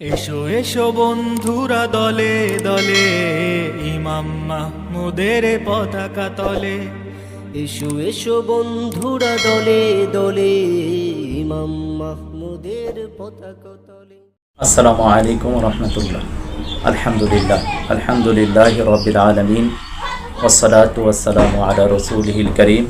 এসো এসো বন্ধুরা দলে দলে ইমাম মাহমুদের পতাকা তলে এসো এসো বন্ধুরা দলে দলে ইমাম মাহমুদের পতাকা তলে আসসালামু আলাইকুম রহমতুল্লাহ আলহামদুলিল্লাহ আলহামদুলিল্লাহ রবিল আলমিন ওসলাত ওয়াসালাম আলা রসুলহিল করিম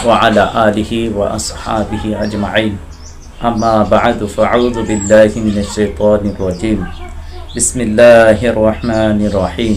وعلى آله وأصحابه أجمعين أما بعد فأعوذ بالله من الشيطان الرجيم بسم الله الرحمن الرحيم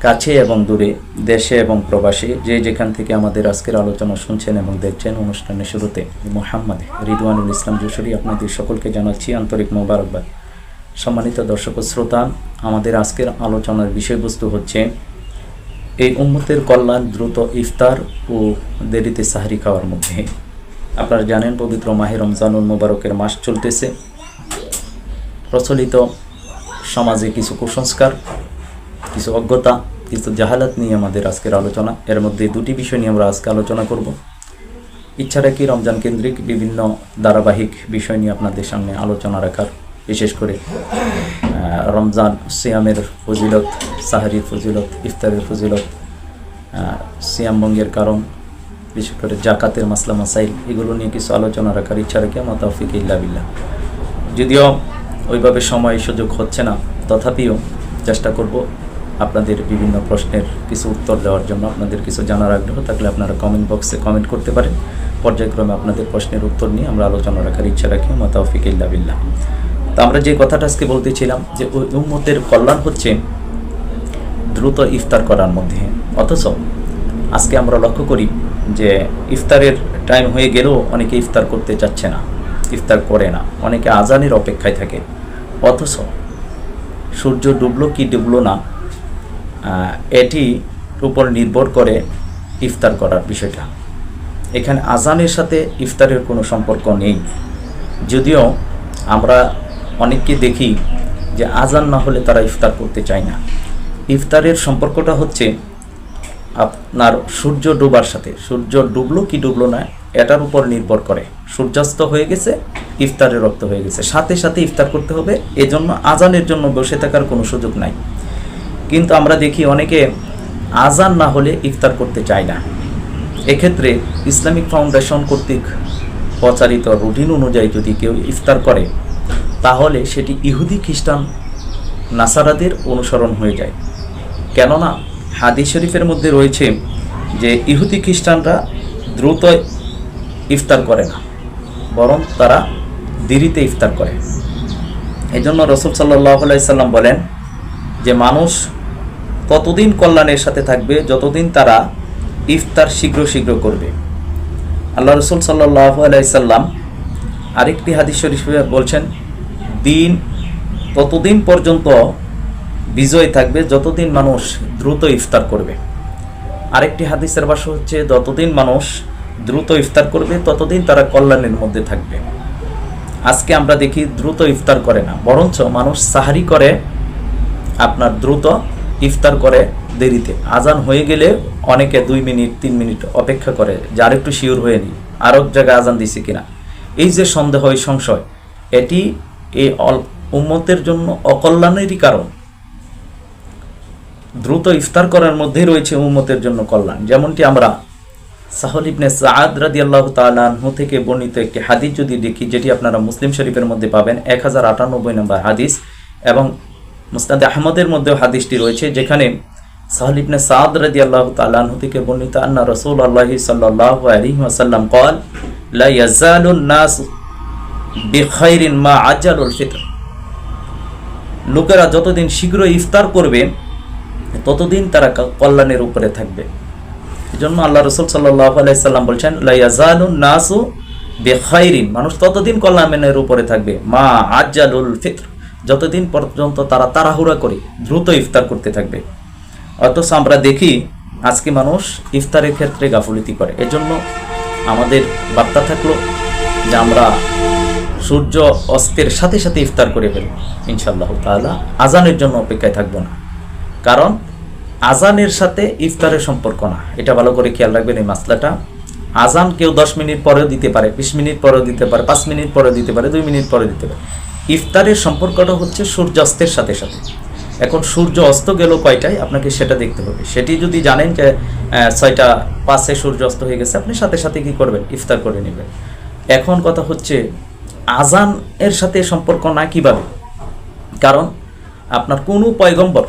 কাছে এবং দূরে দেশে এবং প্রবাসে যে যেখান থেকে আমাদের আজকের আলোচনা শুনছেন এবং দেখছেন অনুষ্ঠানের শুরুতে মোহাম্মদ রিদওয়ানুল ইসলাম যশোরী আপনাদের সকলকে জানাচ্ছি আন্তরিক মোবারকবাদ সম্মানিত দর্শক ও শ্রোতা আমাদের আজকের আলোচনার বিষয়বস্তু হচ্ছে এই উম্মতের কল্যাণ দ্রুত ইফতার ও দেরিতে সাহারি খাওয়ার মধ্যে আপনারা জানেন, পবিত্র মাহে রমজানুল মোবারকের মাস চলতেছে। প্রচলিত সমাজে কিছু কুসংস্কার, কিছু অজ্ঞতা, কিছু জাহালাত নিয়ে আমাদের আজকের আলোচনা। এর মধ্যে দুটি বিষয় নিয়ে আমরা আজকে আলোচনা করব। ইচ্ছা রাখি রমজান কেন্দ্রিক বিভিন্ন ধারাবাহিক বিষয় নিয়ে আপনাদের সামনে আলোচনা রাখার, বিশেষ করে রমজান সিয়ামের ফজিলত, সাহারির ফজিলত, ইফতারের ফজিলত সিয়াম ভঙ্গের কারণ বিশেষ করে জাকাতের মাসলা, মাসাইল, এগুলো নিয়ে কিছু আলোচনা রাখার ইচ্ছা রাখি আমার তৌফিক ইল্লা বিল্লাহ। যদিও ওইভাবে সময় সুযোগ হচ্ছে না, তথাপিও চেষ্টা করব আপনাদের বিভিন্ন প্রশ্নের কিছু উত্তর দেওয়ার জন্য। আপনাদের কিছু জানার আগ্রহ থাকলে আপনারা কমেন্ট বক্সে কমেন্ট করতে পারেন। পর্যায়ক্রমে আপনাদের প্রশ্নের উত্তর নিয়ে আমরা আলোচনা রাখার ইচ্ছা রাখি মাতাফিক ইল্লা বিল্লাহ। তো আমরা যে কথাটা আজকে বলতেছিলাম যে ওই উম্মতের কল্যাণ হচ্ছে দ্রুত ইফতার করার মধ্যে। অথচ আজকে আমরা লক্ষ্য করি যে ইফতারের টাইম হয়ে গেলেও অনেকে ইফতার করতে চাচ্ছে না, ইফতার করে না। অনেকে আজানের অপেক্ষায় থাকে। অথচ সূর্য ডুবলো কি ডুবলো না এটি উপর নির্ভর করে ইফতার করার বিষয়টা। এখানে আজানের সাথে ইফতারের কোনো সম্পর্ক নেই। যদিও আমরা অনেককে দেখি যে আজান না হলে তারা ইফতার করতে চায় না। ইফতারের সম্পর্কটা হচ্ছে আপনার সূর্য ডুবার সাথে, সূর্য ডুবলো কি ডুবলো না, এটার উপর নির্ভর করে। সূর্যাস্ত হয়ে গেছে, ইফতারের রক্ত হয়ে গেছে। সাথে সাথে ইফতার করতে হবে, এজন্য আজানের জন্য বসে থাকার কোনো সুযোগ নাই। কিন্তু আমরা দেখি অনেকে আজান না হলে ইফতার করতে চায় না। এক্ষেত্রে ইসলামিক ফাউন্ডেশন কর্তৃক প্রচারিত রুটিন অনুযায়ী যদি কেউ ইফতার করে, তাহলে সেটি ইহুদি খ্রিস্টান নাসারাদের অনুসরণ হয়ে যায়। কেননা হাদিস শরীফের মধ্যে রয়েছে যে ইহুদি খ্রিস্টানরা দ্রুত ইফতার করে না, বরং তারা দেরিতে ইফতার করে। এই জন্য রসুল সাল্লাহ সাল্লাম বলেন যে মানুষ ততদিন কল্যাণের সাথে থাকবে যতদিন তারা ইফতার শীঘ্র শীঘ্র করবে। আল্লাহ রসুল সাল্লাহ আলাইসাল্লাম আরেকটি হাদিস শরীফে বলছেন, দিন ততদিন পর্যন্ত বিজয় থাকবে যতদিন মানুষ দ্রুত ইফতার করবে। আরেকটি হাদিসের ভাষা হচ্ছে, যতদিন মানুষ দ্রুত ইফতার করবে, ততদিন তারা কল্যাণের মধ্যে থাকবে। আজকে আমরা দেখি দ্রুত ইফতার করে না, বরঞ্চ মানুষ সাহারি করে, আপনার দ্রুত ইফতার করে দেরিতে। আজান হয়ে গেলে অনেকে দুই মিনিট, তিন মিনিট অপেক্ষা করে, যে আরেকটু শিওর হয়ে নি আরও জায়গায় আজান দিছে কিনা। এই যে সন্দেহ, এই সংশয়, এটি এই উম্মতের জন্য অকল্যাণেরই কারণ। দ্রুত ইফতার করার মধ্যেই রয়েছে উম্মতের জন্য কল্যাণ। যেমনটি আমরা সাহল ইবনে সাদ রাদি আল্লাহ তালু থেকে বর্ণিত একটি হাদিস যদি দেখি, যেটি আপনারা মুসলিম শরীফের মধ্যে পাবেন, এক হাজার আটানব্বই নম্বর হাদিস এবং মুস্তাদ আহমদের মধ্যেও হাদিসটি রয়েছে, যেখানে সাহল ইবনে সাদ রাদি আল্লাহ তালু থেকে বর্ণিত আন্না রসুল আল্লাহ সাল্লাহ আলী ওয়াসাল্লাম কল নাস বিখাইরিন মা আজ্জালুল ফিতর। লোকেরা যতদিন শীঘ্র ইফতার করবে ততদিন তারা কল্যাণের উপরে থাকবে। এই জন্য আল্লাহ রসুল সাল্লাহ আলাইসাল্লাম বলছেন লাইয়াজালুন নাসু বেখাইরিন। মানুষ ততদিন কল্যাণের উপরে থাকবে। মা আজ্জালুল ফিত্র। যতদিন পর্যন্ত তারা তাড়াহুড়া করে, দ্রুত ইফতার করতে থাকবে। অথচ আমরা দেখি, আজকে মানুষ ইফতারের ক্ষেত্রে গাফুলিতি করে। এজন্য আমাদের বার্তা থাকল যে আমরা সূর্য অস্তের সাথে সাথে ইফতার করে ফেলব। ইনশাল্লাহ তাআলা আজানের জন্য অপেক্ষায় থাকব না। কারণ আজানের সাথে ইফতারের সম্পর্ক না। এটা ভালো করে খেয়াল রাখবেন এই মাসলাটা। আজান কেউ দশ মিনিট পরেও দিতে পারে, বিশ মিনিট পরেও দিতে পারে, পাঁচ মিনিট পরেও দিতে পারে, দুই মিনিট পরে দিতে পারে। ইফতারের সম্পর্কটা হচ্ছে সূর্যাস্তের সাথে সাথে। এখন সূর্য অস্ত গেল কয়টায়? আপনাকে সেটা দেখতে হবে। সেটি যদি জানেন যে ছয়টা পাঁচে সূর্য অস্ত হয়ে গেছে, আপনি সাথে সাথে কি করবেন? ইফতার করে নেবেন। এখন কথা হচ্ছে, আজান এর সাথে সম্পর্ক না কীভাবে? কারণ, আপনার কোনো পয়গম্বর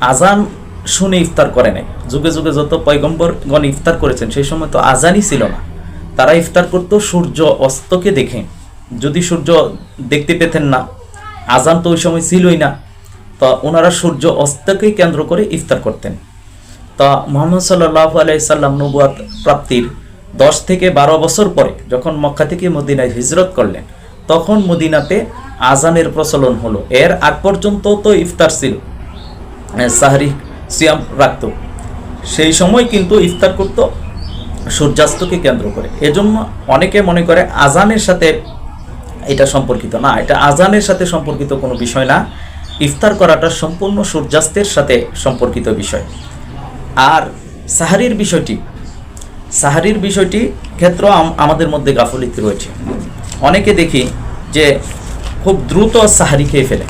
আজান শুনে ইফতার করে নাই। যুগে যুগে যত পয়গম্বরগণ ইফতার করেছেন, সেই সময় তো আজানই ছিল না। তারা ইফতার করতো সূর্য অস্তকে দেখে। যদি সূর্য দেখতে পেতেন না, আজান তো ওই সময় ছিলই না, তা ওনারা সূর্য অস্তকে কেন্দ্র করে ইফতার করতেন। তা মোহাম্মদ সাল্লাহ আলাইসাল্লাম নবুয়াত প্রাপ্তির দশ থেকে বারো বছর পরে যখন মক্কা থেকে মদিনায় হিজরত করলেন, তখন মদিনাতে আজানের প্রচলন হলো। এর আগ পর্যন্ত তো ইফতার ছিল। সাহরি সিয়াম রাখত। সেই সময় কিন্তু ইফতার করত সূর্যাস্তকে কেন্দ্র করে। এজন্য অনেকে মনে করে আজানের সাথে এটা সম্পর্কিত না। এটা আজানের সাথে সম্পর্কিত কোনো বিষয় না। ইফতার করাটা সম্পূর্ণ সূর্যাস্তের সাথে সম্পর্কিত বিষয়। আর সাহারির বিষয়টি সাহারির বিষয়টি ক্ষেত্র আমাদের মধ্যে গাফলিত রয়েছে। অনেকে দেখি যে খুব দ্রুত সাহারি খেয়ে ফেলে।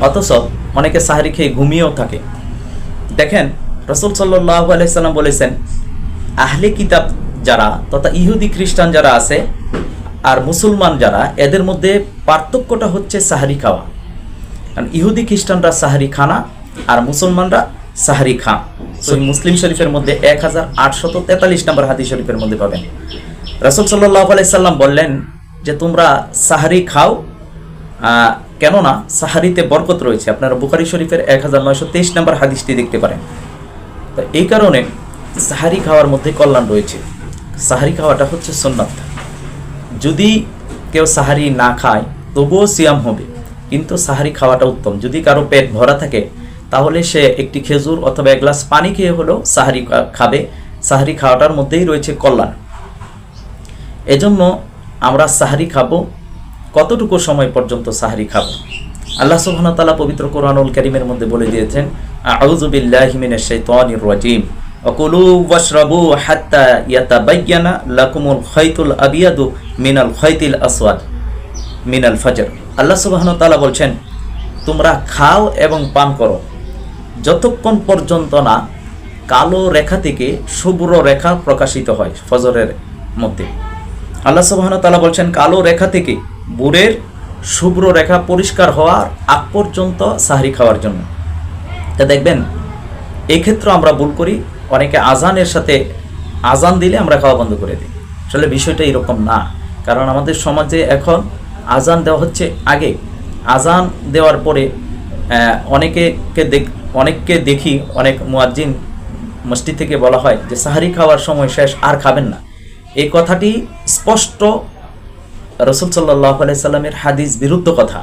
অথচ অনেকে সাহারি খেয়ে ঘুমিয়েও থাকে। দেখেন, রসুল সাল্লাহ আলাইসাল্লাম বলেছেন, আহলে কিতাব যারা তথা ইহুদি খ্রিস্টান যারা আছে আর মুসলমান যারা, এদের মধ্যে পার্থক্যটা হচ্ছে সাহারি খাওয়া। কারণ ইহুদি খ্রিস্টানরা সাহারি খানা আর মুসলমানরা সাহারি খান সই মুসলিম শরীফের মধ্যে এক হাজার আটশত তেতাল্লিশ নম্বর হাদিস শরীফের মধ্যে পাবেন। রসুল সাল্লাহ আলাইসাল্লাম বললেন যে, তোমরা সাহারি খাও কেননা সাহারিতে বরকত রয়েছে। আপনারা বুখারি শরীফের এক হাজার নয়শো তেইশ নম্বর হাদিসটি দেখতে পারেন। তো এই কারণে সাহারি খাওয়ার মধ্যে কল্যাণ রয়েছে। সাহারি খাওয়াটা হচ্ছে সুন্নাত। যদি কেউ সাহারি না খায়, তবুও সিয়াম হবে। কিন্তু সাহারি খাওয়াটা উত্তম। যদি কারও পেট ভরা থাকে, তাহলে সে একটি খেজুর অথবা এক গ্লাস পানি খেয়ে হলেও সাহারি খাবে। সাহারি খাওয়াটার মধ্যেই রয়েছে কল্যাণ। এজন্য আমরা সাহারি খাব কতটুকু সময় পর্যন্ত সাহারি খাব? আল্লাহ সুবহানাহু ওয়া তাআলা পবিত্র কোরআনুল কারীমের মধ্যে বলে দিয়েছেন, আউযু বিল্লাহি মিনাশ শাইতানির রাজীম। ওয়াকুলু ওয়াশরাবু হাত্তা ইয়াতাবায়্যানা লাকুমুল খাইতুল আবিয়াদু মিনাল খাইতিল আসওয়াদ মিনাল ফজর। আল্লাহ সুবহানাহু ওয়া তাআলা বলছেন, তোমরা খাও এবং পান করো। যতক্ষণ পর্যন্ত না কালো রেখা থেকে শুভ্র রেখা প্রকাশিত হয় ফজরের মধ্যে। আল্লাহ সুবহানাহু ওয়া তাআলা বলছেন, কালো রেখা থেকে বুড়ের শুভ্র রেখা পরিষ্কার হওয়ার আগ পর্যন্ত সাহারি খাওয়ার জন্য। তা দেখবেন, এই ক্ষেত্রে আমরা ভুল করি। অনেকে আজানের সাথে আজান দিলে আমরা খাওয়া বন্ধ করে দিই। আসলে বিষয়টা এরকম না। কারণ আমাদের সমাজে এখন আজান দেওয়া হচ্ছে আগে। আজান দেওয়ার পরে অনেকেকে দেখ, অনেককে দেখি, অনেক মুয়াজ্জিন মসজিদ থেকে বলা হয় যে, সাহারি খাওয়ার সময় শেষ আর খাবেন না। এই কথাটি স্পষ্ট রসুল সাল্লাহ সাল্লামের হাদিস বিরুদ্ধ কথা।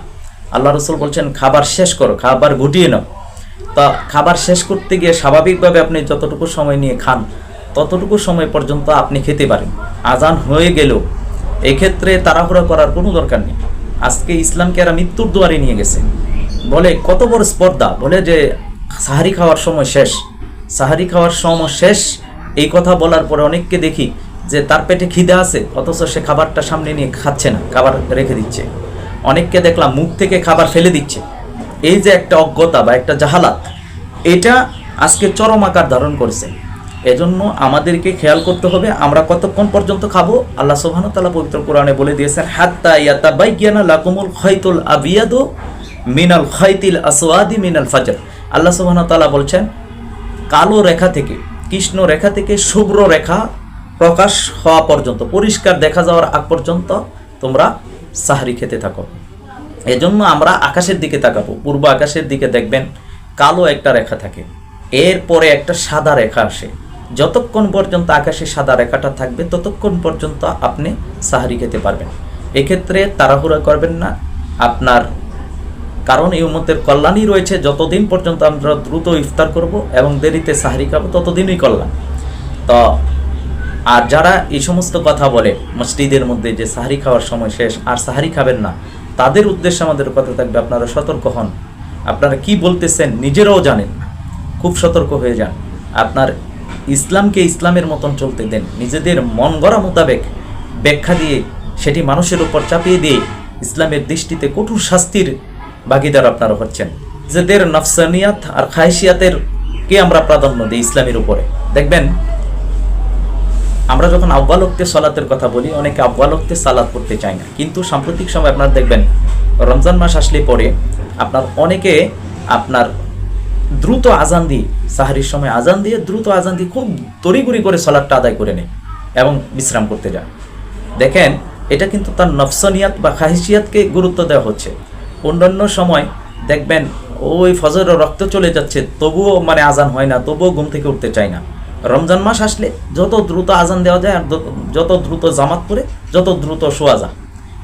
আল্লাহ রসুল বলছেন, খাবার শেষ করো, খাবার গুটিয়ে নাও। তা খাবার শেষ করতে গিয়ে স্বাভাবিকভাবে আপনি যতটুকু সময় নিয়ে খান, ততটুকু সময় পর্যন্ত আপনি খেতে পারেন। আজান হয়ে গেলেও এক্ষেত্রে তাড়াহুড়া করার কোনো দরকার নেই। আজকে ইসলামকে এরা মৃত্যুর দুয়ারে নিয়ে গেছে। বলে কত বড় স্পর্ধা, বলে যে সাহারি খাওয়ার সময় শেষ। সাহারি খাওয়ার সময় শেষ, এই কথা বলার পরে অনেককে দেখি যে তার পেটে খিদে আছে, অথচ সে খাবারটা সামনে নিয়ে খাচ্ছে না, খাবার রেখে দিচ্ছে। অনেককে দেখলাম মুখ থেকে খাবার ফেলে দিচ্ছে। এই যে একটা অজ্ঞতা বা একটা জাহালাত, এটা আজকে চরম আকার ধারণ করেছে। এজন্য আমাদেরকে খেয়াল করতে হবে, আমরা কতক্ষণ পর্যন্ত খাব? আল্লাহ সুবহানাহু ওয়া তাআলা পবিত্র কোরআনে বলে দিয়েছেন, হাত্তা ইয়াতাবায়্যানা লাকুমুল খাইতুল আবিয়াদু মিনাল খাইতিল আসওয়াদি মিনাল ফাজর। আল্লাহ সুবহানাহু ওয়া তাআলা বলছেন, কালো রেখা থেকে, কৃষ্ণ রেখা থেকে শুভ্র রেখা প্রকাশ হওয়া পর্যন্ত, পরিষ্কার দেখা যাওয়ার আগ পর্যন্ত তোমরা সাহারি খেতে থাকো। এজন্য আমরা আকাশের দিকে তাকাবো, পূর্ব আকাশের দিকে দেখবেন কালো একটা রেখা থাকে। এরপরে একটা সাদা রেখা আসে। যতক্ষণ পর্যন্ত আকাশে সাদা রেখাটা থাকবে, ততক্ষণ পর্যন্ত আপনি সাহারি খেতে পারবেন। এক্ষেত্রে তাড়াহুড়া করবেন না। আপনার কারণ এই উম্মতের কল্যাণই রয়েছে। যতদিন পর্যন্ত আমরা দ্রুত ইফতার করব এবং দেরিতে সাহারি খাব, ততদিনই কল্যাণ। তো আর যারা এই সমস্ত কথা বলে, মসজিদের মধ্যে যে সাহারি খাওয়ার সময় শেষ, আর সাহারি খাবেন না, তাদের উদ্দেশ্যে আমাদের কথা থাকবে, আপনারা সতর্ক হন। আপনারা কি বলতেছেন নিজেরাও জানেন খুব সতর্ক হয়ে যান। আপনার ইসলামকে ইসলামের মতন চলতে দেন। নিজেদের মন গড়া মোতাবেক ব্যাখ্যা দিয়ে, সেটি মানুষের উপর চাপিয়ে দিয়ে, ইসলামের দৃষ্টিতে কঠোর শাস্তির ভাগিদার আপনারা হচ্ছেন। নিজেদের নফসানিয়াত আর খায়সিয়াতের কে আমরা প্রাধান্য দিই ইসলামের উপরে? দেখবেন আমরা যখন আব্বালক্তে সালাতের কথা বলি, অনেকে আব্বালক্তে সালাত করতে চায় না। কিন্তু সাম্প্রতিক সময় আপনারা দেখবেন, রমজান মাস আসলে পরে আপনার অনেকে আপনার দ্রুত আজান দিয়ে, সাহারির সময় আজান দিয়ে দ্রুত আজান দিয়ে খুব তড়িগুড়ি করে সালাদটা আদায় করে নেয় এবং বিশ্রাম করতে যায়। দেখেন, এটা কিন্তু তার নফসনিয়াত বা খাহিসিয়াতকে গুরুত্ব দেওয়া হচ্ছে। অন্যান্য সময় দেখবেন, ওই ফজরের রক্ত চলে যাচ্ছে, তবুও মানে আজান হয় না, তবুও ঘুম থেকে উঠতে চায় না। রমজান মাস আসলে যত দ্রুত আজান দেওয়া যায় আর যত- দ্রুত জামাত পরে যত দ্রুত শোয়া যায়।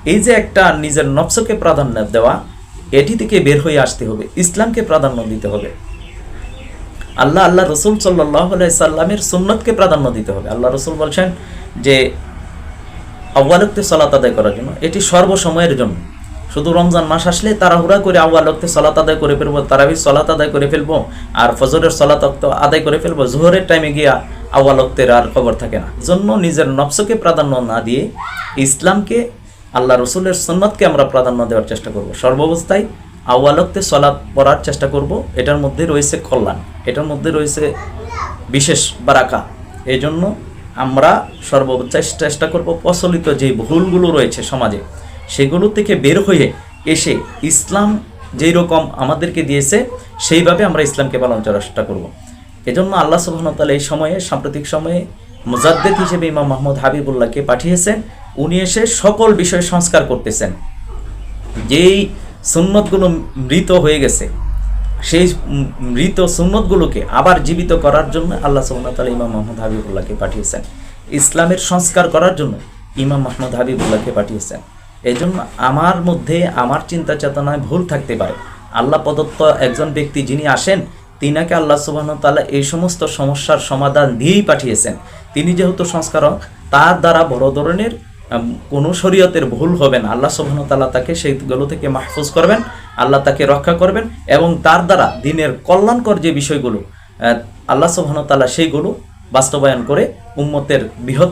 এই যে একটা নিজের নফসকে প্রাধান্য দেওয়া, এটি থেকে বের হয়ে আসতে হবে, ইসলামকে প্রাধান্য দিতে হবে। আল্লাহ আল্লাহ রসুল সাল্লাহ সাল্লামের সুন্নতকে প্রাধান্য দিতে হবে। আল্লাহ রসুল বলছেন যে আউ্বালকতে সলাত আদায় করার জন্য। এটি সর্বসময়ের জন্য। শুধু রমজান মাস আসলে তাড়াহুড়া করে আউ্বালকতে সলাত আদায় করে ফেলব, তারাবি সলাত আদায় করে ফেলব, আর ফজরের সলাত আদায় করে ফেলব, জোহরের টাইমে গিয়া আউ্বালকতের আর খবর থাকে না। জন্য নিজের নফসকে প্রাধান্য না দিয়ে ইসলামকে, আল্লাহ রসুলের সুন্নতকে আমরা প্রাধান্য দেওয়ার চেষ্টা করব। সর্বাবস্থায় আউ্বালকতে সলাৎ পড়ার চেষ্টা করব। এটার মধ্যে রয়েছে কল্যাণ, এটার মধ্যে রয়েছে বিশেষ বারাকা। এই জন্য আমরা সর্বোচ্চ চেষ্টা করব প্রচলিত যে ভুলগুলো রয়েছে সমাজে সেগুলো থেকে বের হয়ে এসে ইসলাম যেই রকম আমাদেরকে দিয়েছে, সেইভাবে আমরা ইসলামকে পালন করার চেষ্টা করব। এজন্য আল্লাহ সুবাহতাল এই সময়ে, সাম্প্রতিক সময়ে মুজাদ্দেদ হিসেবে ইমাম মাহমুদ হাবিবুল্লাহকে পাঠিয়েছেন। উনি এসে সকল বিষয় সংস্কার করতেছেন। যেই সুন্নতগুলো মৃত হয়ে গেছে, সেই মৃত সুন্নতগুলোকে আবার জীবিত করার জন্য আল্লাহ সুবহানাহু ইমাম মাহমুদ হাবিবুল্লাহকে পাঠিয়েছেন। ইসলামের সংস্কার করার জন্য ইমাম মাহমুদ হাবিবুল্লাহকে পাঠিয়েছেন। এই জন্য আমার মধ্যে আমার চিন্তা চেতনায় ভুল থাকতে পারে। আল্লাহ প্রদত্ত একজন ব্যক্তি যিনি আসেন, তিনাকে আল্লাহ সুবাহ তাআলা এই সমস্ত সমস্যার সমাধান দিয়েই পাঠিয়েছেন। তিনি যেহেতু সংস্কারক, তার দ্বারা বড় ধরনের কোনো শরীয়তের ভুল হবে না। আল্লাহ তাআলা তাকে সেইগুলো থেকে মাহফুজ করবেন, আল্লাহ তাকে রক্ষা করবেন এবং তার দ্বারা দিনের কল্যাণকর যে বিষয়গুলো আল্লাহ তাআলা সেইগুলো বাস্তবায়ন করে উম্মতের বৃহৎ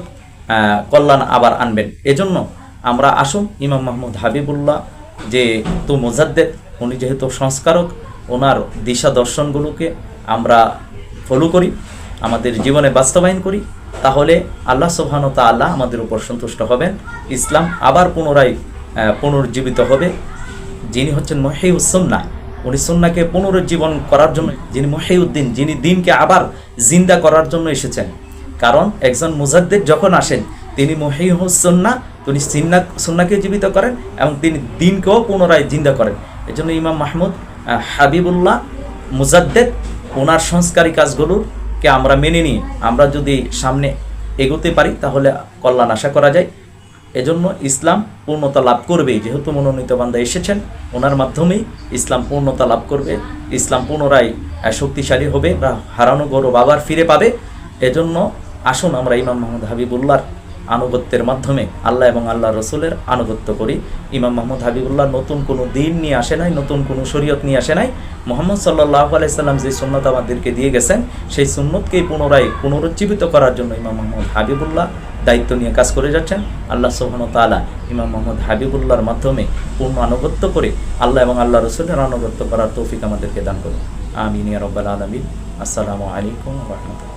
কল্যাণ আবার আনবেন। এজন্য আমরা আসুন, ইমাম মাহমুদ হাবিবুল্লাহ, যে তো মোজাদ্দেদ, উনি যেহেতু সংস্কারক, ওনার দিশা দর্শনগুলোকে আমরা ফলো করি, আমাদের জীবনে বাস্তবায়ন করি, তাহলে আল্লাহ সুবহান তাআলা আমাদের উপর সন্তুষ্ট হবেন। ইসলাম আবার পুনরায় পুনর্জীবিত হবে। যিনি হচ্ছেন মহিউসন্না উনি সুন্নাকে পুনরুজ্জীবন করার জন্য, যিনি মহিউদ্দিন, যিনি দিনকে আবার জিন্দা করার জন্য এসেছেন। কারণ একজন মুজাদ্দিদ যখন আসেন, তিনি মহিউসন্না তিনি সিন্না সুন্নাকে জীবিত করেন এবং তিনি দিনকেও পুনরায় জিন্দা করেন। এজন্য ইমাম মাহমুদ হাবিবুল্লাহ মুজাদ্দেদ, ওনার সংস্কারী কাজগুলোকে আমরা মেনে নিয়ে, আমরা যদি সামনে এগোতে পারি, তাহলে কল্যাণ আশা করা যায়। এজন্য ইসলাম পূর্ণতা লাভ করবে। যেহেতু মনোনীত বান্দা এসেছেন, ওনার মাধ্যমেই ইসলাম পূর্ণতা লাভ করবে। ইসলাম পুনরায় শক্তিশালী হবে বা হারানো গৌরব আবার ফিরে পাবে। এজন্য আসুন আমরা ইমাম মোহাম্মদ হাবিবুল্লাহর আনুগত্যের মাধ্যমে আল্লাহ এবং আল্লাহ রসুলের আনুগত্য করি। ইমাম মোহাম্মদ হাবিবুল্লাহ নতুন কোনো দিন নিয়ে আসে নাই, নতুন কোনো শরীয়ত নিয়ে আসে নাই। মোহাম্মদ সাল্লাহ আলাইসাল্লাম যে সুন্নত আমাদেরকে দিয়ে গেছেন, সেই সুন্নতকেই পুনরায় পুনরুজ্জীবিত করার জন্য ইমাম মোহাম্মদ হাবিবুল্লাহ দায়িত্ব নিয়ে কাজ করে যাচ্ছেন। আল্লাহ সোহান তালা ইমাম মোহাম্মদ হাবিবুল্লাহর মাধ্যমে পূর্ণ আনুগত্য করে আল্লাহ এবং আল্লাহ রসুলের আনুগত্য করার তৌফিক আমাদেরকে দান করুন। আমিন ইয়া রব্বাল আলমিন। আসসালামু আলাইকুম রহমতুল্লাহ।